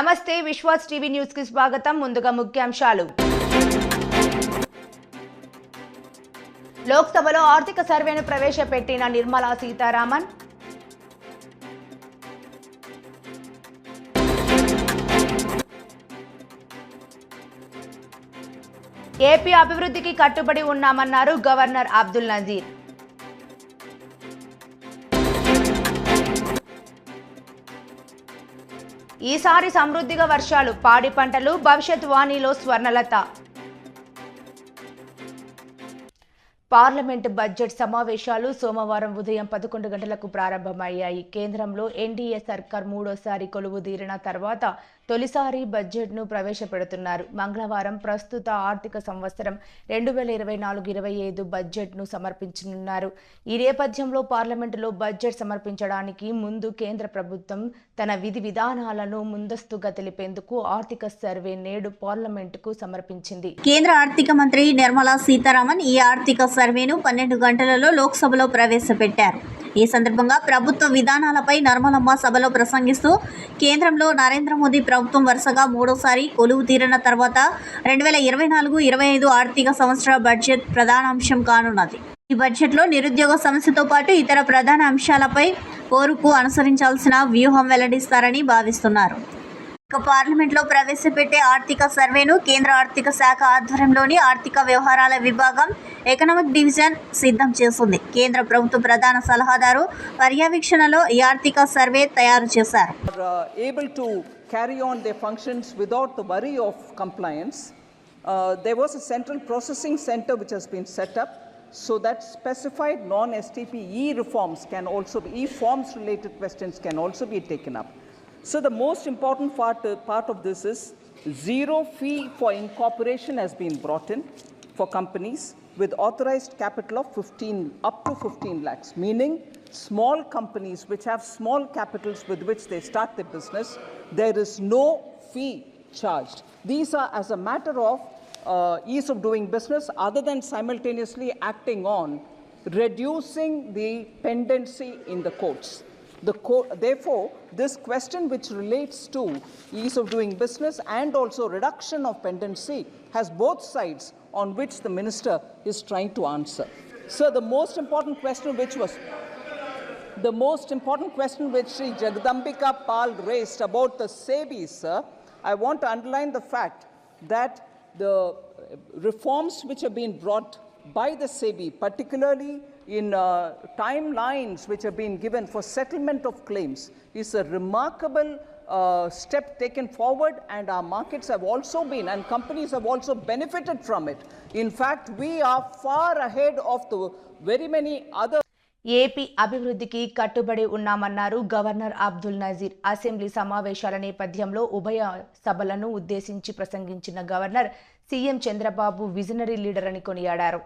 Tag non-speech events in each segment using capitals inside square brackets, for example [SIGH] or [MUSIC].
నమస్తే విశ్వాస్ టీవీ న్యూస్కి స్వాగతం. ముందుగా ముఖ్యాంశాలు. లోక్సభలో ఆర్థిక సర్వేను ప్రవేశపెట్టిన నిర్మలా సీతారామన్. ఏపీ అభివృద్ధికి కట్టుబడి ఉన్నామన్నారు గవర్నర్ అబ్దుల్ నజీర్. ఈసారి సమృద్ధిగా వర్షాలు పాడి పంటలు భవిష్యత్ వాణిలో స్వర్ణలత. పార్లమెంట్ బడ్జెట్ సమావేశాలు సోమవారం ఉదయం పదకొండు గంటలకు ప్రారంభమయ్యాయి. కేంద్రంలో ఎన్డీఏ సర్కార్ మూడోసారి కొలువు తీరిన తర్వాత తొలిసారి బడ్జెట్ను ప్రవేశపెడుతున్నారు. మంగళవారం ప్రస్తుత ఆర్థిక సంవత్సరం రెండు వేల ఇరవై నాలుగు ఇరవై ఐదు బడ్జెట్ను సమర్పించనున్నారు. ఈ నేపథ్యంలో పార్లమెంటులో బడ్జెట్ సమర్పించడానికి ముందు కేంద్ర ప్రభుత్వం తన విధి విధానాలను ముందస్తుగా తెలిపేందుకు ఆర్థిక సర్వే నేడు పార్లమెంటుకు సమర్పించింది. కేంద్ర ఆర్థిక మంత్రి నిర్మలా సీతారామన్ ఈ ఆర్థిక సర్వేను పన్నెండు గంటలలో లోక్సభలో ప్రవేశపెట్టారు. ఈ సందర్భంగా ప్రభుత్వ విధానాలపై నిర్మలమ్మ సభలో ప్రసంగిస్తూ కేంద్రంలో నరేంద్ర మోదీ ప్రభుత్వం ప్రభుత్వం వరుసగా మూడోసారి కొలువు తీరిన తర్వాత రెండు వేల ఇరవై నాలుగు ఇరవై ఐదు ఆర్థిక సంవత్సర బడ్జెట్ ప్రధాన అంశం కానున్నది. ఈ బడ్జెట్లో నిరుద్యోగ సమస్యతో పాటు ఇతర ప్రధాన అంశాలపై కోరుకు అనుసరించాల్సిన వ్యూహం వెల్లడిస్తారని భావిస్తున్నారు. ఇక పార్లమెంట్లో ప్రవేశపెట్టే ఆర్థిక సర్వేను కేంద్ర ఆర్థిక శాఖ ఆధ్వర్యంలోని ఆర్థిక వ్యవహారాల విభాగం ఎకనామిక్ డివిజన్ సిద్ధం చేస్తుంది. కేంద్ర ప్రభుత్వ ప్రధాన సలహాదారు పర్యవేక్షణలో ఈ ఆర్థిక సర్వే తయారు చేశారు. Carry on their functions without the worry of compliance. Uh, there was a central processing center which has been set up so that specified non-STP e-reforms can also be, e-forms related questions can also be taken up. So the most important part, uh, part of this is zero fee for incorporation has been brought in for companies with authorized capital of 15 up to 15 lakhs, meaning small companies which have small capitals with which they start their business, there is no fee charged. These are as a matter of uh, ease of doing business, other than simultaneously acting on reducing the pendency in the courts. The co- therefore, this question which relates to ease of doing business and also reduction of pendency has both sides on which the minister is trying to answer. So, the most important question which was the most important question which Sri Jagdambika Pal raised about the SEBI, sir, I want to underline the fact that the reforms which have been brought by the SEBI, particularly in uh, timelines which have been given for settlement of claims, is a remarkable uh, step taken forward, and our markets have also been, and companies have also benefited from it. In fact, we are far ahead of the very many other. AP అభివృద్ధికి కట్టుబడి ఉన్నామన్నారు governor Abdul Nazeer assembly సమావేశాల నేపథ్యంలో ఉభయ సభలను ఉద్దేశించి ప్రసంగించిన governor CM Chandrababu visionary leader అని కొనియాడారు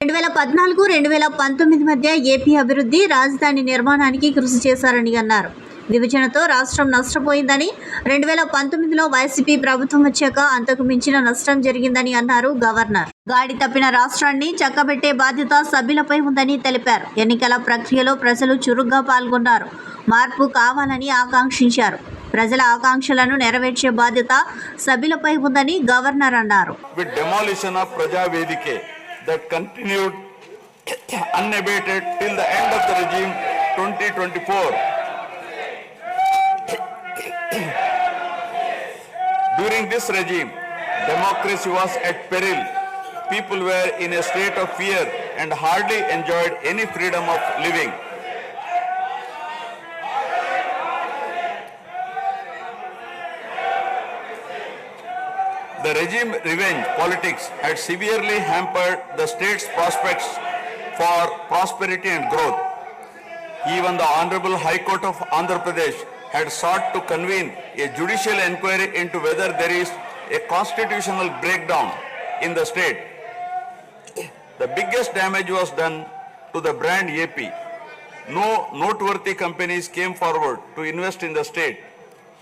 రెండు వేల పద్నాలుగు రెండు వేల పంతొమ్మిది మధ్య ఏపీ అభివృద్ధి రాజధాని నిర్మాణానికి కృషి చేశారని అన్నారు విభజనతో రాష్ట్రం నష్టపోయిందని రెండు వేల పంతొమ్మిదిలో వైసీపీ ప్రభుత్వం వచ్చాక అంతకు మించిన నష్టం జరిగిందని అన్నారు గవర్నర్. గాడి తప్పిన రాష్ట్రాన్ని చక్కబెట్టే బాధ్యత సభ్యులపై ఉందని తెలిపారు. ఎన్నికల ప్రక్రియలో ప్రజలు చురుగ్గా పాల్గొన్నారు. మార్పు కావాలని ఆకాంక్షించారు. ప్రజల ఆకాంక్షలను నెరవేర్చే బాధ్యత సభ్యులపై ఉందని గవర్నర్ అన్నారు. That continued unabated till the end of the regime 2024. [CLEARS THROAT] During this regime, democracy was at peril. People were in a state of fear and hardly enjoyed any freedom of living. The regime revenge politics had severely hampered the state's prospects for prosperity and growth. Even the Honorable High Court of Andhra Pradesh had sought to convene a judicial inquiry into whether there is a constitutional breakdown in the state. The biggest damage was done to the brand AP. No noteworthy companies came forward to invest in the state.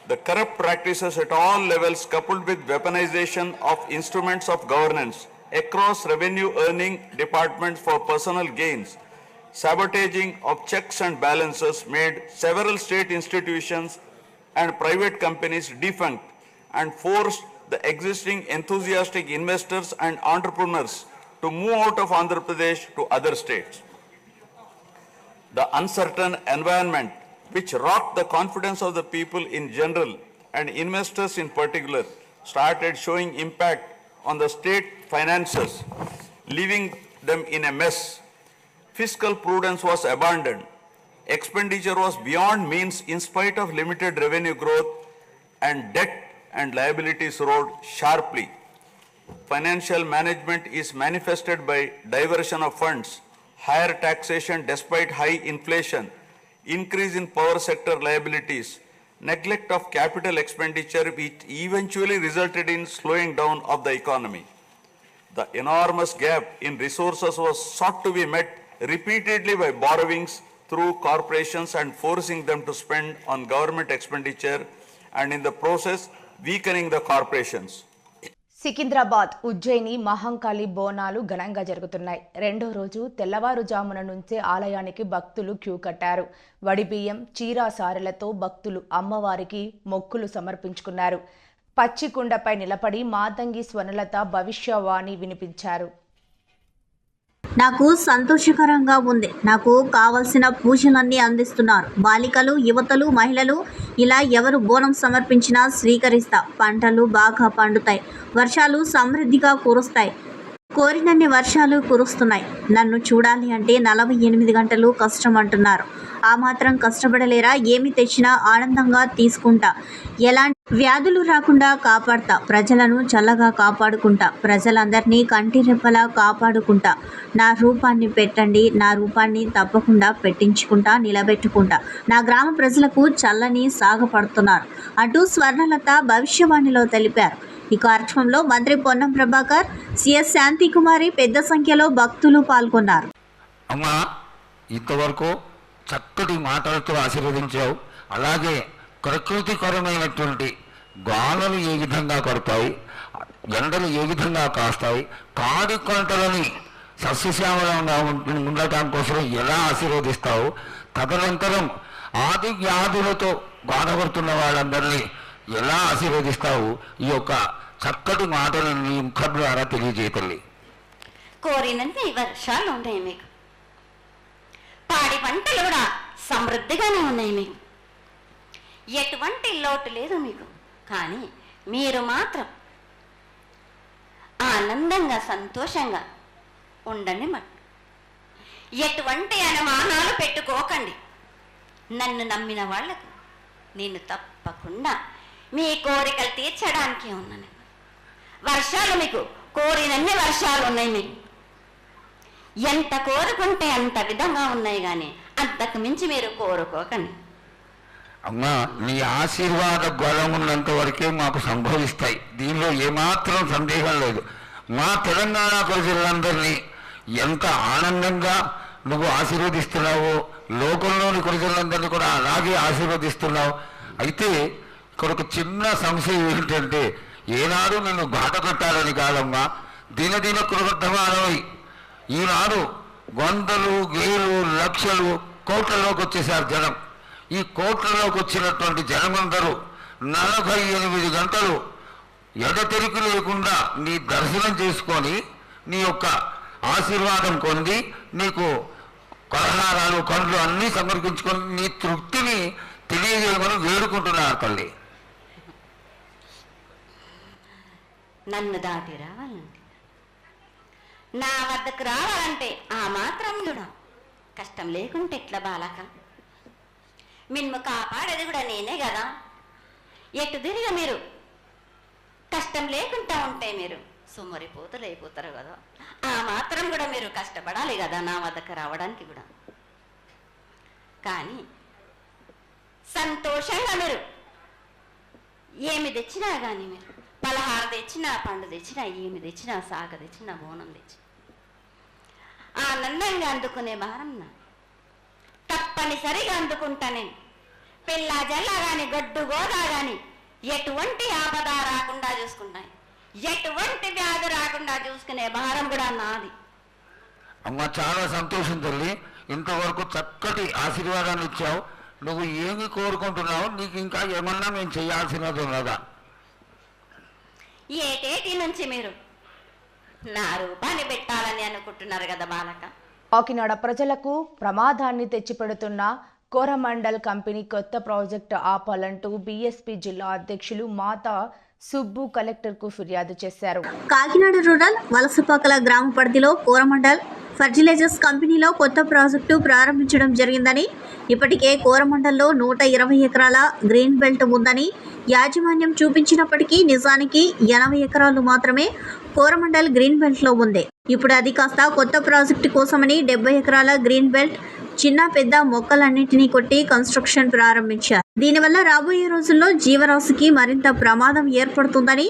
The corrupt practices at all levels, coupled with weaponization of instruments of governance across revenue earning departments for personal gains, sabotaging of checks and balances made several state institutions and private companies defunct and forced the existing enthusiastic investors and entrepreneurs to move out of Andhra Pradesh to other states. The uncertain environment which rocked the confidence of the people in general and investors in particular started showing impact on the state finances, leaving them in a mess. Fiscal prudence was abandoned. Expenditure was beyond means in spite of limited revenue growth and debt and liabilities rose sharply. Financial management is manifested by diversion of funds, higher taxation despite high inflation, increase in power sector liabilities, neglect of capital expenditure which eventually resulted in slowing down of the economy. The enormous gap in resources was sought to be met repeatedly by borrowings through corporations and forcing them to spend on government expenditure and in the process weakening the corporations. Secunderabad Ujjaini Mahankali Bonalu ఘనంగా జరుగుతున్నాయి రెండో రోజు తెల్లవారుజామున నుంచే ఆలయానికి భక్తులు queue కట్టారు వడిబియ్యం చీరా సారెలతో భక్తులు అమ్మవారికి మొక్కులు సమర్పించుకున్నారు పచ్చికుండపై నిలబడి మాతంగి స్వనలత భవిష్యవాణి వినిపించారు నాకు సంతోషకరంగా ఉంది. నాకు కావలసిన పూజలన్నీ అందిస్తున్నారు. బాలికలు యువతలు మహిళలు ఇలా ఎవరు బోనం సమర్పించినా స్వీకరిస్తా. పంటలు బాగా పండుతాయి. వర్షాలు సమృద్ధిగా కురుస్తాయి. కోరినన్ని వర్షాలు కురుస్తున్నాయి. నన్ను చూడాలి అంటే నలభై ఎనిమిది గంటలు కష్టం అంటున్నారు ఆ మాత్రం కష్టపడలేరా? ఏమి తెచ్చినా ఆనందంగా తీసుకుంటా. ఎలాంటి వ్యాధులు రాకుండా కాపాడతా ప్రజలను చల్లగా కాపాడుకుంటా ప్రజలందరినీ కంటి రెప్పలా కాపాడుకుంటా. నా రూపాన్ని పెట్టండి నా రూపాన్ని తప్పకుండా పెట్టించుకుంటా నిలబెట్టుకుంటా. నా గ్రామ ప్రజలకు చల్లని సాగపడుతున్నారు. అంటూ స్వర్ణలత భవిష్యవాణిలో తెలిపారు. ఈ కార్యక్రమంలో మంత్రి పొన్నం ప్రభాకర్ సిఎస్ శాంతికుమారి పెద్ద సంఖ్యలో భక్తులు పాల్గొన్నారు. అమ్మా ఇంతవరకు చక్కటి మాటలతో ఆశీర్వదించావు. అలాగే ప్రకృతికరమైనటువంటి గాలులు ఏ విధంగా కొడతాయి? ఎండలు ఏ విధంగా కాస్తాయి? కాడి కొంటలని సస్యశ్యామలంగా ఉండటం కోసం ఎలా ఆశీర్వదిస్తావు? తదనంతరం ఆది వ్యాధులతో బాధపడుతున్న వాళ్ళందరినీ ఎలా ఆశీర్వదిస్తావు? ఈ యొక్క చక్కటి మాటలను నీ ముఖం ద్వారా తెలియజేయతల్లి కోరినంత వర్షాలు ఉన్నాయి మీకు. పాడి పంటలు కూడా సమృద్ధిగానే ఉన్నాయి మీకు. ఎటువంటి లోటు లేదు మీకు. కానీ మీరు మాత్రం ఆనందంగా సంతోషంగా ఉండండి మరి. ఎటువంటి అనుమానాలు పెట్టుకోకండి. నన్ను నమ్మిన వాళ్ళకు నేను తప్పకుండా మీ కోరికలు తీర్చడానికి ఉన్నాను. వర్షాలు మీకు కోరినన్ని వర్షాలు ఉన్నాయి మీకు. ఎంత కోరుకుంటే అంత విధంగా ఉన్నాయి కానీ అంతకు మించి మీరు కోరుకోకండి. అమ్మా నీ ఆశీర్వాద గొడవ ఉన్నంత వరకే మాకు సంభవిస్తాయి. దీనిలో ఏమాత్రం సందేహం లేదు. మా తెలంగాణ ప్రజలందరినీ ఎంత ఆనందంగా నువ్వు ఆశీర్వదిస్తున్నావో లోకంలోని ప్రజలందరినీ కూడా అలాగే ఆశీర్వదిస్తున్నావు. అయితే ఇక్కడ ఒక చిన్న సంశయం ఏంటంటే ఏనాడు నిన్ను బాట కట్టాలని కాదమ్మా దినదిన కృతజ్ఞమానమై ఈనాడు వందలు వేలు లక్షలు కోట్లలోకి వచ్చేసారు జనం. ఈ కోట్లలోకి వచ్చినటువంటి జనమందరూ నలభై ఎనిమిది గంటలు ఎడతెరికి లేకుండా నీ దర్శనం చేసుకొని నీ యొక్క ఆశీర్వాదం పొంది నీకు కొలహారాలు కండ్లు అన్నీ సమర్పించుకొని నీ తృప్తిని తెలియజేయమని వేడుకుంటున్నారు తల్లి. నన్ను దాటి రావాలంటే నా వద్దకు రావాలంటే ఆ మాత్రం కూడా కష్టం లేకుంటే ఎట్లా బాలక? మిమ్మ కాపాడేది కూడా నేనే కదా. ఎటు తిరిగి మీరు? కష్టం లేకుండా ఉంటే మీరు సుమ్మరిపోతలు అయిపోతారు కదా. ఆ మాత్రం కూడా మీరు కష్టపడాలి కదా నా వద్దకు రావడానికి కూడా. కానీ సంతోషంగా మీరు ఏమి తెచ్చినా కానీ మీరు పలహార తెచ్చినా పండు తెచ్చినా ఏమి తెచ్చినా సాగ తెచ్చినా బోనం తెచ్చి. ఆనందంగా అందుకునే భారం నా తప్పనిసరిగా అందుకుంటా నేను. పిల్ల జల్ల గాని గడ్డు గోదా గాని ఎటువంటి ఆపద రాకుండా చూసుకుంటాయి ఎటువంటి వ్యాధి రాకుండా చూసుకునే భారం కూడా నాది. అమ్మ చాలా సంతోషం తల్లి. ఇంతవరకు చక్కటి ఆశీర్వాదాన్ని ఇచ్చావు. నువ్వు ఏమి కోరుకుంటున్నావు నీకు ఇంకా ఏమన్నా మేము చేయాల్సినది ఉన్నదా? ఏటేటి నుంచి మీరు? నా రూపాన్ని పెట్టాలని అనుకుంటున్నారు కదా బాలక. కాకినాడ ప్రజలకు ప్రమాదాన్ని తెచ్చిపెడుతున్న కోరమండల్ కంపెనీ కొత్త ప్రాజెక్టు ఆపాలంటూ బీఎస్పీ జిల్లా అధ్యక్షులు మాతా సుబ్బు కలెక్టర్కు ఫిర్యాదు చేశారు. కాకినాడ రూరల్ వలసపాకల గ్రామ పరిధిలో కోరమండల్ ఫర్టిలైజర్స్ కంపెనీలో కొత్త ప్రాజెక్టు ప్రారంభించడం జరిగిందని ఇప్పటికే కోరమండల్లో నూట ఇరవై ఎకరాల గ్రీన్ బెల్ట్ ఉందని యాజమాన్యం చూపించినప్పటికీ నిజానికి ఎనభై ఎకరాలు మాత్రమే కోరమండల్ గ్రీన్ బెల్ట్లో ఉంది. ఇప్పుడు అది కాస్త కొత్త ప్రాజెక్టు కోసమని డెబ్బై ఎకరాల గ్రీన్ బెల్ట్ చిన్న పెద్ద మొక్కలన్నింటినీ కొట్టి కన్స్ట్రక్షన్ ప్రారంభించారు. దీనివల్ల రాబోయే రోజుల్లో జీవరాశికి మరింత ప్రమాదం ఏర్పడుతుందని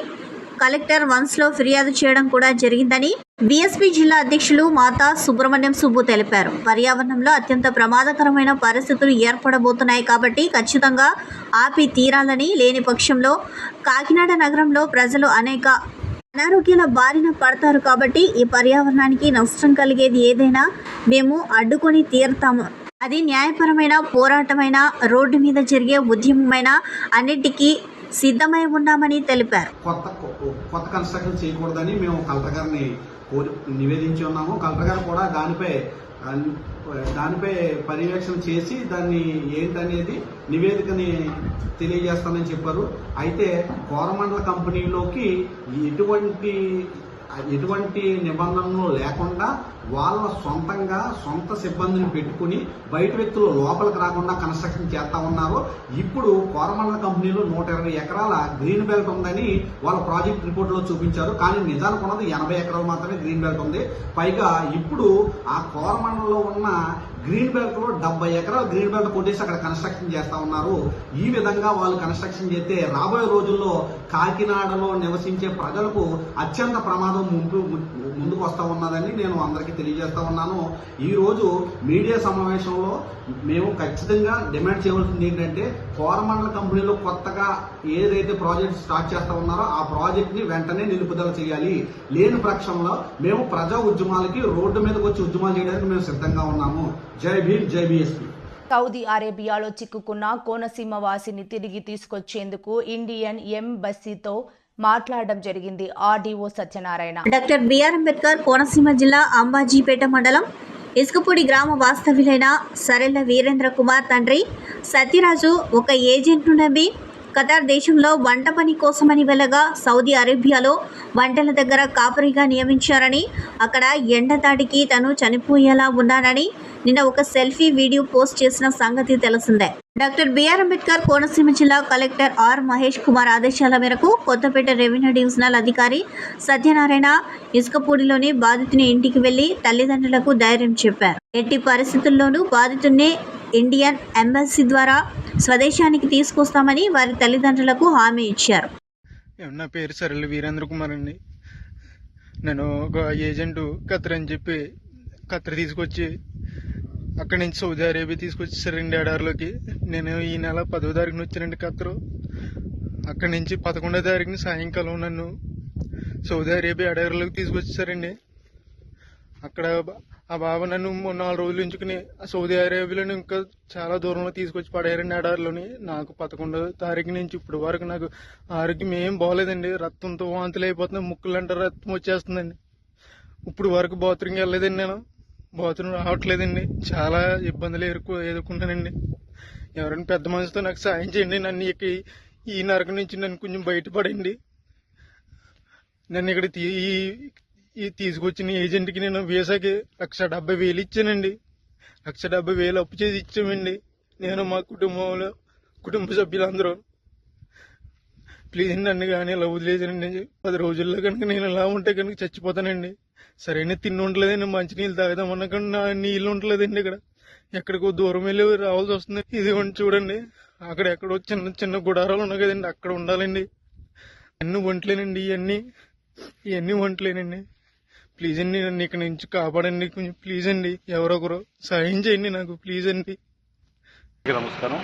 కలెక్టర్ వన్స్లో ఫిర్యాదు చేయడం కూడా జరిగిందని బీఎస్పీ జిల్లా అధ్యక్షులు మాతా సుబ్రహ్మణ్యం సుబ్బు తెలిపారు. పర్యావరణంలో అత్యంత ప్రమాదకరమైన పరిస్థితులు ఏర్పడబోతున్నాయి కాబట్టి ఖచ్చితంగా ఆపి తీరాలని లేని పక్షంలో కాకినాడ నగరంలో ప్రజలు అనేక అనారోగ్యాల బారిన పడతారు కాబట్టి ఈ పర్యావరణానికి నష్టం కలిగేది ఏదైనా మేము అడ్డుకొని తీరుతాము. అది న్యాయపరమైన పోరాటమైన రోడ్డు మీద జరిగే ఉద్యమమైన అన్నిటికీ సిద్ధమై ఉన్నామని తెలిపారు. కొత్త కొత్త కన్స్ట్రక్షన్ చేయకూడదని మేము కలెక్టర్ గారిని కోరి నివేదించి ఉన్నాము. కలెక్టర్ గారు కూడా దానిపై దానిపై పర్యవేక్షణ చేసి దాన్ని ఏంటనేది నివేదికని తెలియజేస్తానని చెప్పారు. అయితే కోరమండల కంపెనీలోకి ఎటువంటి ఎటువంటి నిబంధనలు లేకుండా వాళ్ళ సొంతంగా సొంత సిబ్బందిని పెట్టుకుని బయట వ్యక్తులు లోపలికి రాకుండా కన్స్ట్రక్షన్ చేస్తా ఉన్నారు. ఇప్పుడు కోరమండల కంపెనీలో నూట ఇరవై ఎకరాల గ్రీన్ బెల్ట్ ఉందని వాళ్ళ ప్రాజెక్ట్ రిపోర్ట్లో చూపించారు. కానీ నిజానికి ఉన్నది ఎనభై ఎకరాలు మాత్రమే గ్రీన్ బెల్ట్ ఉంది. పైగా ఇప్పుడు ఆ కోరమండలంలో ఉన్న గ్రీన్ బెల్ట్లో డెబ్బై ఎకరాలు గ్రీన్ బెల్ట్ కొట్టేసి అక్కడ కన్స్ట్రక్షన్ చేస్తా ఉన్నారు. ఈ విధంగా వాళ్ళు కన్స్ట్రక్షన్ చేస్తే రాబోయే రోజుల్లో కాకినాడలో నివసించే ప్రజలకు అత్యంత ప్రమాదం ముందు ముందుకు వస్తూ ఉన్నదని నేను అందరికీ తెలియజేస్తూ ఉన్నాను. ఈరోజు మీడియా సమావేశంలో మేము ఖచ్చితంగా డిమాండ్ చేయవలసింది ఏంటంటే కోరమండల కంపెనీలో కొత్తగా ఏదైతే ప్రాజెక్ట్ స్టార్ట్ చేస్తా ఉన్నారో ఆ ప్రాజెక్ట్ని వెంటనే నిలుపుదల చేయాలి. లేని పక్షంలో మేము ప్రజా ఉద్యమాలకి రోడ్డు మీదకి వచ్చి ఉద్యమాలు చేయడానికి మేము సిద్ధంగా ఉన్నాము. జై భీమ్ జై బీఎస్పీ. సౌదీ అరేబియాలో చిక్కుకున్న కోనసీమ వాసిని తిరిగి తీసుకొచ్చేందుకు ఇండియన్ ఎంబసీతో మాట్లాడడం జరిగింది RDO Satyanarayana. Doctor BR Ambedkar Konaseema జిల్లా అంబాజీపేట మండలం ఇసుకపూడి గ్రామ వాస్తవ్యులైన సరెల్ల వీరేంద్ర కుమార్ తండ్రి సత్యరాజు ఒక ఏజెంట్ను నమ్మి ఖతార్ దేశంలో వంట పని కోసమని వెళ్ళగా సౌదీ అరేబియాలో వంటల దగ్గర కాపరిగా నియమించారని అక్కడ ఎండ దాటికి తను చనిపోయేలా ఉన్నానని నిన్న ఒక సెల్ఫీ వీడియో పోస్ట్ చేసిన సంగతి తెలిసిందే. డాక్టర్ బిఆర్ అంబేద్కర్ కోనసీమ జిల్లా కలెక్టర్ ఆర్ మహేష్ కుమార్ ఆదేశాల మేరకు కొత్తపేట రెవెన్యూ డివిజనల్ అధికారి సత్యనారాయణ ఇసుకపూడిలోని బాధితుని ఇంటికి వెళ్ళి తల్లిదండ్రులకు ధైర్యం చెప్పారు. ఎట్టి పరిస్థితుల్లోనూ బాధితుడిని ఇండియన్ ఎంబసీ ద్వారా స్వదేశానికి తీసుకొస్తామని వారి తల్లిదండ్రులకు హామీ ఇచ్చారు. నా పేరు సరళ వీరేంద్ర కుమార్ అండి. నేను ఒక ఏజెంట్ కత్ర అని చెప్పి కత్ర తీసుకొచ్చి అక్కడి నుంచి సౌదీ అరేబియా తీసుకొచ్చి రెండు ఎడారిలోకి నేను ఈ నెల పదో తారీఖున వచ్చానండి ఖత్తరు అక్కడి నుంచి పదకొండో తారీఖున సాయంకాలం నన్ను సౌదీ అరేబియా ఎడారిలోకి తీసుకొచ్చేసారండి. అక్కడ ఆ బాబా నన్ను మూడు నాలుగు రోజులు ఉంచుకుని ఆ సౌదీ అరేబియాలో ఇంకా చాలా దూరంలో తీసుకొచ్చి పడేయారండి ఎడారిలోని నాకు పదకొండో తారీఖు నుంచి ఇప్పుడు వరకు నాకు ఆరోగ్యం ఏం బాగోలేదండి రక్తంతో వాంతులు అయిపోతున్నాయి ముక్కులు అంటారు రక్తం వచ్చేస్తుందండి. ఇప్పుడు వరకు బాత్రూమ్కి వెళ్ళలేదండి నేను. బాత్రూమ్ రావట్లేదండి. చాలా ఇబ్బందులు ఎదుర్కొ ఎదుర్కొన్నానండి ఎవరైనా పెద్ద మనిషితో నాకు సాయం చేయండి. నన్ను ఇక ఈ నరకం నుంచి నన్ను కొంచెం బయటపడండి. నన్ను ఇక్కడ తీ- ఈ ఈ తీసుకొచ్చిన ఏజెంట్కి నేను వీసాకి లక్ష డెబ్బై వేలు ఇచ్చానండి. లక్ష డెబ్బై వేలు అప్పు చేసి ఇచ్చామండి. నేను మా కుటుంబంలో కుటుంబ సభ్యులందరూ. ప్లీజ్ నన్ను కానీ ఇలా వదిలేసానండి పది రోజుల్లో కనుక నేను ఇలా ఉంటే కనుక చచ్చిపోతానండి. సరైన తిండి ఉండలేదండి మంచినీళ్ళు తాగుదామన్నా కానీ నా నీళ్ళు ఉండలేదండి ఇక్కడ. ఎక్కడికో దూరం వెళ్ళి రావాల్సి వస్తుంది. ఇది ఉండి చూడండి. అక్కడ ఎక్కడో చిన్న చిన్న గుడారాలు ఉన్నాయి కదండి. అక్కడ ఉండాలండి. అన్ని వంటలేనండి ఇవన్నీ ఇవన్నీ వంటలేనండి. ప్లీజ్ అండి నన్ను ఇక్కడ నుంచి కాపాడండి. కొంచెం ప్లీజ్ అండి. ఎవరొకరు సహాయం సాయం చేయండి నాకు. ప్లీజ్ అండి. నమస్కారం.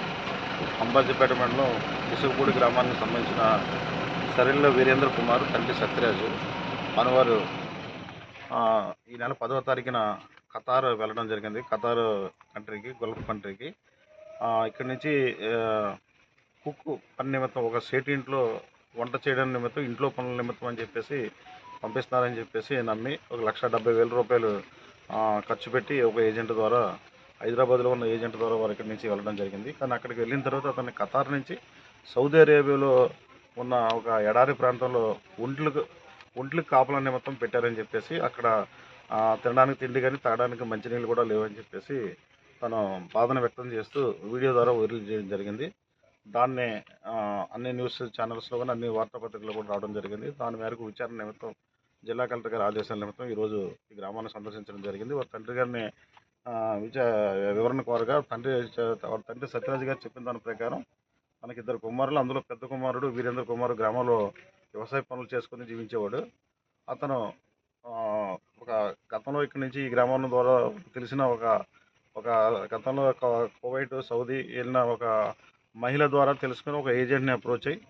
అంబాజీపేట మండలం ఇసుకపూడి గ్రామానికి సంబంధించిన సరిల్లో వీరేంద్ర కుమార్ తండ్రి సత్యరాజు మనవారు ఈ నెల పదవ తారీఖున ఖతార్ వెళ్ళడం జరిగింది. ఖతార్ కంట్రీకి గల్ఫ్ కంట్రీకి. ఇక్కడి నుంచి కుక్ కుక్కు పని నిమిత్తం ఒక సేటి ఇంట్లో వంట చేయడం నిమిత్తం ఇంట్లో పనుల నిమిత్తం అని చెప్పేసి పంపిస్తున్నారని చెప్పేసి నమ్మి ఒక లక్ష డెబ్బై వేల రూపాయలు ఖర్చు పెట్టి ఒక ఏజెంట్ ద్వారా హైదరాబాద్లో ఉన్న ఏజెంట్ ద్వారా వారు ఇక్కడి నుంచి వెళ్ళడం జరిగింది. కానీ అక్కడికి వెళ్ళిన తర్వాత అతన్ని ఖతార్ నుంచి సౌదీ అరేబియాలో ఉన్న ఒక ఎడారి ప్రాంతంలో ఒంట్లకు ఒంట్లు కాపలన్నీ నిమిత్తం పెట్టారని చెప్పేసి అక్కడ తినడానికి తిండి కానీ తాగడానికి మంచినీళ్ళు కూడా లేవని చెప్పేసి తను బాధను వ్యక్తం చేస్తూ వీడియో ద్వారా వైరల్ చేయడం జరిగింది. దాన్ని అన్ని న్యూస్ ఛానల్స్లో కానీ అన్ని వార్తాపత్రికలు కూడా రావడం జరిగింది. దాని మేరకు విచారణ నిమిత్తం జిల్లా కలెక్టర్ గారి ఆదేశాల నిమిత్తం ఈరోజు ఈ గ్రామాన్ని సందర్శించడం జరిగింది. వారి తండ్రి గారిని విచా వివరణ కోరగా తండ్రి వారి తండ్రి సత్యరాజు గారు చెప్పిన దాని ప్రకారం మనకి ఇద్దరు కుమారులు అందులో పెద్ద కుమారుడు వీరేంద్ర కుమారు గ్రామంలో వ్యవసాయ పనులు చేసుకుని జీవించేవాడు. అతను ఒక గతంలో ఇక్కడి నుంచి ఈ గ్రామం ద్వారా తెలిసిన ఒక ఒక గతంలో ఒక కువైట్ సౌదీ వెళ్ళిన ఒక మహిళ ద్వారా తెలుసుకుని ఒక ఏజెంట్ని అప్రోచ్ అయ్యి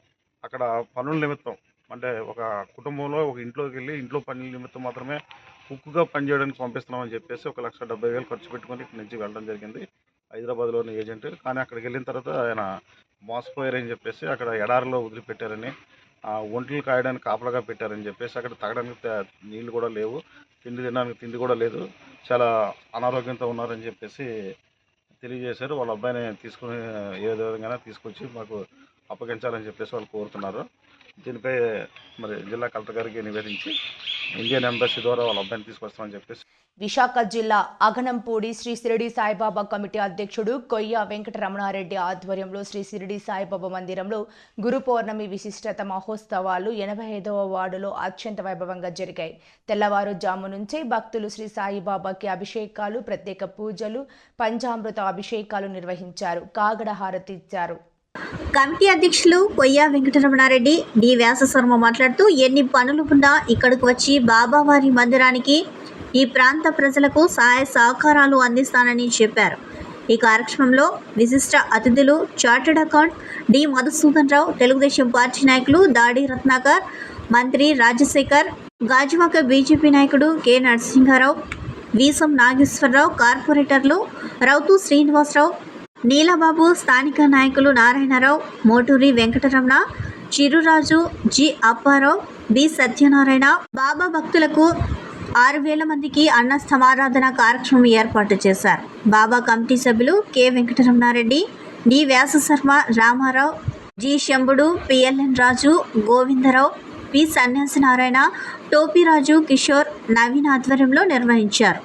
అక్కడ పనుల నిమిత్తం అంటే ఒక కుటుంబంలో ఒక ఇంట్లోకి వెళ్ళి ఇంట్లో పనుల నిమిత్తం మాత్రమే కుక్కుగా పనిచేయడానికి పంపిస్తున్నామని చెప్పేసి ఒక లక్ష డెబ్బై వేలు ఖర్చు పెట్టుకొని ఇక్కడి నుంచి వెళ్ళడం జరిగింది. హైదరాబాద్లోని ఏజెంట్. కానీ అక్కడికి వెళ్ళిన తర్వాత ఆయన మోసపోయారని చెప్పేసి అక్కడ ఎడారిలో వదిలిపెట్టారని ఒంట్లు కాయడానికి కాపలాగా పెట్టారని చెప్పేసి అక్కడ తాగడానికి నీళ్ళు కూడా లేవు. తిండి తినడానికి తిండి కూడా లేదు. చాలా అనారోగ్యంతో ఉన్నారని చెప్పేసి తెలియజేశారు. వాళ్ళ అబ్బాయిని తీసుకుని ఏ విధంగా తీసుకొచ్చి మాకు అప్పగించాలని చెప్పేసి వాళ్ళు కోరుతున్నారు. దీనిపై మరి జిల్లా కలెక్టర్ గారికి నివేదించి ఇండియన్ ఎంబసీ ద్వారా వాళ్ళ అబ్బాయిని తీసుకొస్తామని చెప్పేసి విశాఖ జిల్లా అగనంపూడి శ్రీ షిరిడి సాయిబాబా కమిటీ అధ్యక్షుడు కొయ్య వెంకటరమణారెడ్డి ఆధ్వర్యంలో శ్రీ షిరిడి సాయిబాబా మందిరంలో గురు పౌర్ణమి విశిష్టత మహోత్సవాలు ఎనభై ఐదవ వార్డులో అత్యంత వైభవంగా జరిగాయి. తెల్లవారుజాము నుంచే భక్తులు శ్రీ సాయిబాబాకి అభిషేకాలు ప్రత్యేక పూజలు పంచామృత అభిషేకాలు నిర్వహించారు. కాగడ హారతి ఇచ్చారు. కమిటీ అధ్యక్షులు కొయ్య వెంకటరమణారెడ్డి డి వ్యాసశర్మ మాట్లాడుతూ ఎన్ని పనులు ఉన్నా ఇక్కడికి వచ్చి బాబావారి మందిరానికి ఈ ప్రాంత ప్రజలకు సహాయ సహకారాలు అందిస్తానని చెప్పారు. ఈ కార్యక్రమంలో విశిష్ట అతిథులు chartered account D Madhusudan Rao Telugu Desam party నాయకులు దాడి రత్నాకర్ మంత్రి రాజశేఖర్ గాజువాక బీజేపీ నాయకుడు కె నరసింహారావు వీసం నాగేశ్వరరావు కార్పొరేటర్లు రౌతు శ్రీనివాసరావు నీలబాబు స్థానిక నాయకులు నారాయణరావు మోటూరి వెంకటరమణ చిరురాజు జి. అప్పారావు బి. సత్యనారాయణ. బాబా భక్తులకు ఆరు వేల మందికి అన్న సమారాధన కార్యక్రమం ఏర్పాటు చేశారు. బాబా కమిటీ సభ్యులు K. Venkataramana Reddy D. Vyasa Sharma Rama Rao G. Shambhudu PLN Raju Govinda Rao P. Sanyasi Narayana Topiraju Kishore Naveen ఆధ్వర్యంలో నిర్వహించారు.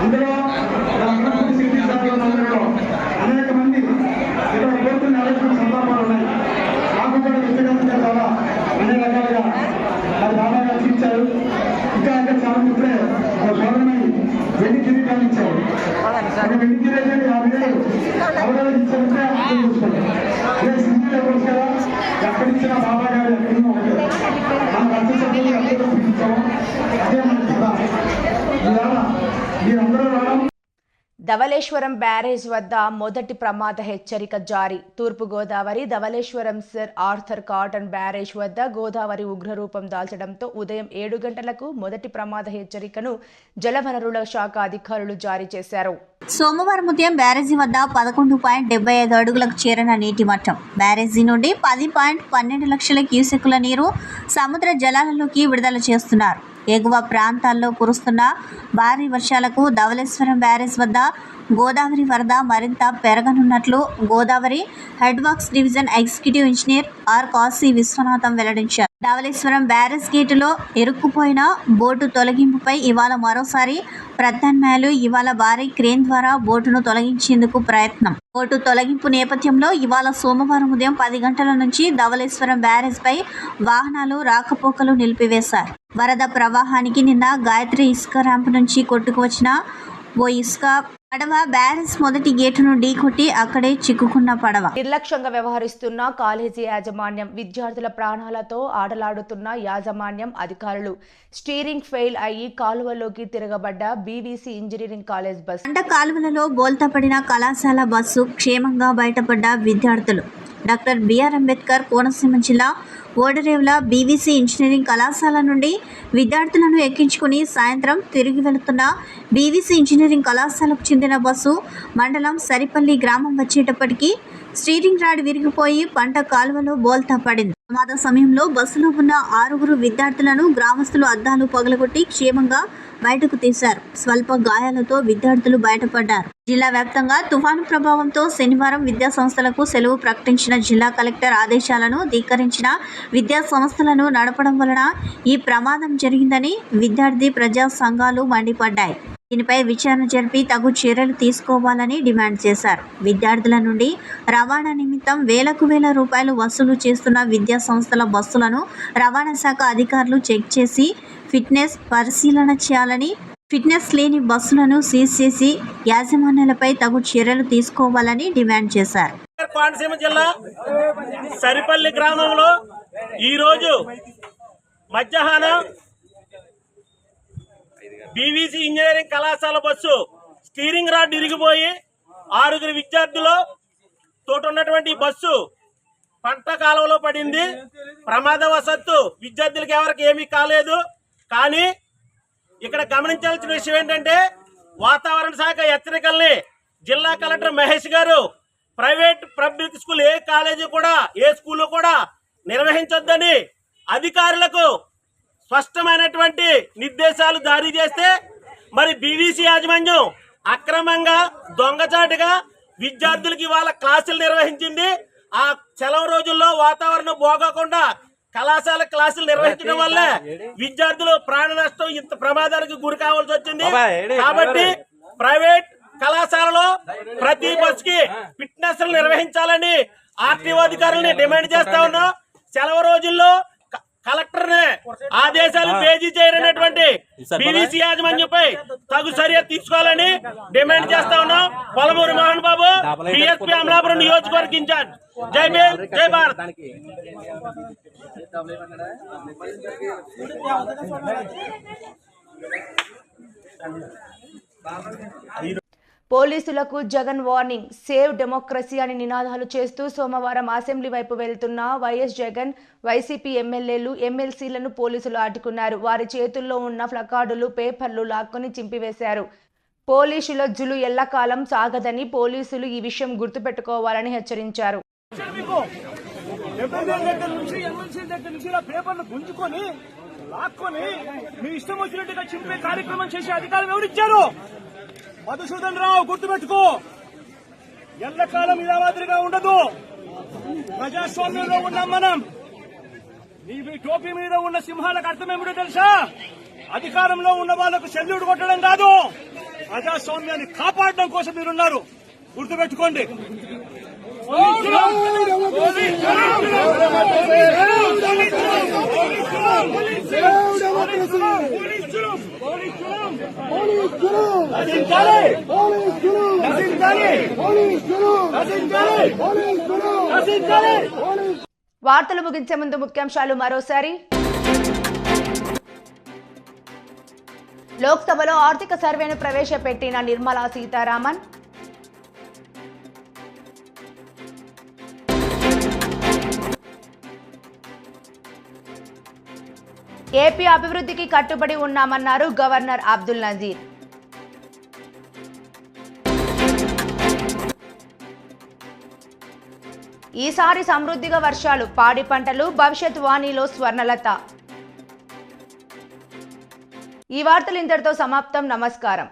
అందులో అన్నపూర్తి సిద్ధి సాధన అనేక మంది ఇక్కడ కోరుకుని నెరవేర్చిన సందర్భాలు ఉన్నాయి నాకు కూడా వ్యక్తిగతంగా చాలా అన్ని రకాలుగా అది బాగా తీర్చారు ఇంకా ఇంకా చాలా ఇప్పుడే ఒక వెండి కిరీటాన్ని ఇచ్చారు వెండి కిరీటాన్ని యాభై వేలు అవగాహన ఇచ్చారంటే అర్థం సింగిల్ ఎక్కడిచ్చినా బాబా గారు ఎక్కడో ఒకటే మన సభ్యులు ఎక్కడో పిలిచాము అదే మన కదా ఇవాళ మీరందరూ రావడం ధవళేశ్వరం బ్యారేజ్ వద్ద మొదటి ప్రమాద హెచ్చరిక జారీ. Thoorpu Godavari Dowleswaram Sir Arthur Cotton barrage వద్ద గోదావరి ఉగ్రరూపం దాల్చడంతో ఉదయం ఏడు గంటలకు మొదటి ప్రమాద హెచ్చరికను జలవనరుల శాఖ అధికారులు జారీ చేశారు. సోమవారం ఉదయం బ్యారేజీ వద్ద పదకొండు పాయింట్ డెబ్బై ఐదు అడుగులకు చేరిన నీటి మట్టం. బ్యారేజీ నుండి పది పాయింట్ పన్నెండు లక్షల క్యూసెక్కుల నీరు సముద్ర జలాలలోకి విడుదల చేస్తున్నారు. ఎగువ ప్రాంతాల్లో కురుస్తున్న భారీ వర్షాలకు ధవళేశ్వరం బ్యారేజ్ వద్ద గోదావరి వరద మరింత పెరగనున్నట్లు Godavari headworks division executive engineer R Kashi Vishwanatham వెల్లడించారు. ధవళేశ్వరం బ్యారేజ్ గేటులో ఇరుక్కుపోయిన బోటు తొలగింపుపై ఇవాళ మరోసారి ప్రత్యామ్నాయాలు. ఇవాళ భారీ క్రేన్ ద్వారా బోటును తొలగించేందుకు ప్రయత్నం. బోటు తొలగింపు నేపథ్యంలో ఇవాళ సోమవారం ఉదయం పది గంటల నుంచి ధవళేశ్వరం బ్యారేజ్పై వాహనాలు రాకపోకలు నిలిపివేశారు. వరద ప్రవాహానికి నిన్న గాయత్రి ఇసుక ర్యాంప్ నుంచి కొట్టుకువచ్చిన ఓ ఇసుక పడవ బ్యారేజ్ మొదటి గేటును ఢీకొట్టి అక్కడే చిక్కుకున్న పడవ. నిర్లక్ష్యంగా వ్యవహరిస్తున్న కాలేజీ యాజమాన్యం విద్యార్థుల ప్రాణాలతో ఆటలాడుతున్న యాజమాన్యం అధికారులు. స్టీరింగ్ ఫెయిల్ అయ్యి కాలువలోకి తిరగబడ్డ బీవీసీ ఇంజనీరింగ్ కాలేజ్ బస్. పంట కాలువలలో బోల్తాపడిన కళాశాల బస్సు క్షేమంగా బయటపడ్డ విద్యార్థులు. డాక్టర్ బిఆర్ అంబేద్కర్ కోనసీమ జిల్లా ఓడరేవుల బీవీసీ ఇంజనీరింగ్ కళాశాల నుండి విద్యార్థులను ఎక్కించుకుని సాయంత్రం తిరిగి వెళుతున్న బీవీసీ ఇంజనీరింగ్ కళాశాలకు చెందిన బస్సు మండలం సరిపల్లి గ్రామం వచ్చేటప్పటికి స్టీరింగ్ రాడ్ విరిగిపోయి పంట కాలువలో బోల్తా పడింది. ప్రమాద సమయంలో బస్సులో ఉన్న ఆరుగురు విద్యార్థులను గ్రామస్తులు అద్దాలు పగలగొట్టి క్షేమంగా బయటకు తీశారు. స్వల్ప గాయాలతో విద్యార్థులు బయటపడ్డారు. జిల్లా వ్యాప్తంగా తుఫాను ప్రభావంతో శనివారం విద్యా సంస్థలకు సెలవు ప్రకటించిన జిల్లా కలెక్టర్ ఆదేశాలను ధిక్కరించిన విద్యా సంస్థలను నడపడం వలన ఈ ప్రమాదం జరిగిందని విద్యార్థి ప్రజా సంఘాలు మండిపడ్డాయి. దీనిపై విచారణ జరిపి తగు చర్యలు తీసుకోవాలని డిమాండ్ చేశారు. విద్యార్థుల నుండి రవాణా నిమిత్తం వేలకు వేల రూపాయలు వసూలు చేస్తున్న విద్యా సంస్థల బస్సులను రవాణా శాఖ అధికారులు చెక్ చేసి ఫిట్నెస్ పరిశీలన చేయాలని ఫిట్నెస్ లేని బస్సులను సీజ్ చేసి యాజమాన్యాలపై తగు చర్యలు తీసుకోవాలని డిమాండ్ చేశారు. కోనసీమ జిల్లా సరిపల్లి గ్రామంలో ఈరోజు మధ్యాహ్నం బీవీసీ ఇంజనీరింగ్ కళాశాల బస్సు స్టీరింగ్ రాడ్ ఇరిగిపోయి ఆరుగురు విద్యార్థులు తోటి ఉన్నటువంటి బస్సు పంట కాలువలో పడింది. ప్రమాదవశత్తు విద్యార్థులకు ఎవరికి ఏమీ కాలేదు. కానీ ఇక్కడ గమనించాల్సిన విషయం ఏంటంటే వాతావరణ శాఖ హెచ్చరికల్ని జిల్లా కలెక్టర్ మహేష్ గారు ప్రైవేట్ పబ్లిక్ స్కూల్ ఏ కాలేజీ కూడా ఏ స్కూల్లో కూడా నిర్వహించొద్దని అధికారులకు స్పష్టమైనటువంటి నిర్దేశాలు జారీ చేస్తే మరి బీవీసీ యాజమాన్యం అక్రమంగా దొంగచాటుగా విద్యార్థులకి ఇవాళ క్లాసులు నిర్వహించింది. ఆ సెలవు రోజుల్లో వాతావరణం బాగోకుండా కళాశాల క్లాసులు నిర్వహించడం వల్ల విద్యార్థులు ప్రాణ నష్టం ఇంత ప్రమాదానికి గురి కావాల్సి వచ్చింది. కాబట్టి ప్రైవేట్ కళాశాలలో ప్రతి బస్కి ఫిట్నెస్ నిర్వహించాలని ఆర్టీఓ అధికారులని డిమాండ్ చేస్తా ఉన్నాం. సెలవు రోజుల్లో క- కలెక్టర్ని ఆదేశాలు పేజీ చేయనటువంటి బీవీసీ యాజమాన్యంపై తగు చర్య తీసుకోవాలని డిమాండ్ చేస్తా ఉన్నాం. పొలమూరు మోహన్ బాబు బిఎస్పీ అమలాపురం నియోజకవర్గ ఇన్ఛార్జ్. జై భీమ్ జై భారత్. పోలీసులకు జగన్ వార్నింగ్. సేవ్ డెమోక్రసీ అని నినాదాలు చేస్తూ సోమవారం అసెంబ్లీ వైపు వెళ్తున్న వైఎస్ జగన్ వైసీపీ ఎమ్మెల్యేలు ఎమ్మెల్సీలను పోలీసులు ఆడుకున్నారు వారి చేతుల్లో ఉన్న ప్లకార్డులు పేపర్లు లాక్కొని చింపివేశారు. పోలీసుల జులు ఎల్లకాలం సాగదని పోలీసులు ఈ విషయం గుర్తుపెట్టుకోవాలని హెచ్చరించారు. గుంజుకొని లాక్కొని మీ ఇష్టం వచ్చినట్టుగా చింపే కార్యక్రమం చేసే అధికారం ఎవరిచ్చారు? మధుసూదన్ రావు గుర్తుపెట్టుకో. ఎల్లకాలం ఇలా మాదిరిగా ఉండదు. ప్రజాస్వామ్యంలో ఉన్నాం మనం. నీ టోపీ మీద ఉన్న సింహాలకు అర్థమేమిటో తెలుసా? అధికారంలో ఉన్న వాళ్ళకు శల్యుడు కొట్టడం కాదు. ప్రజాస్వామ్యాన్ని కాపాడడం కోసం మీరున్నారు. గుర్తుపెట్టుకోండి. వార్తలు ముగించే ముందు ముఖ్యాంశాలు మరోసారి. లోక్సభలో ఆర్థిక సర్వేను ప్రవేశపెట్టిన నిర్మలా సీతారామన్ ఏపీ అభివృద్ధికి కట్టుబడి ఉన్నామన్నారు గవర్నర్ అబ్దుల్ నజీర్. ఈసారి సమృద్ధిగా వర్షాలు పాడి పంటలు భవిష్యత్ వాణిలో స్వర్ణలత. ఈ వార్తలు ఇంతటితో సమాప్తం. నమస్కారం.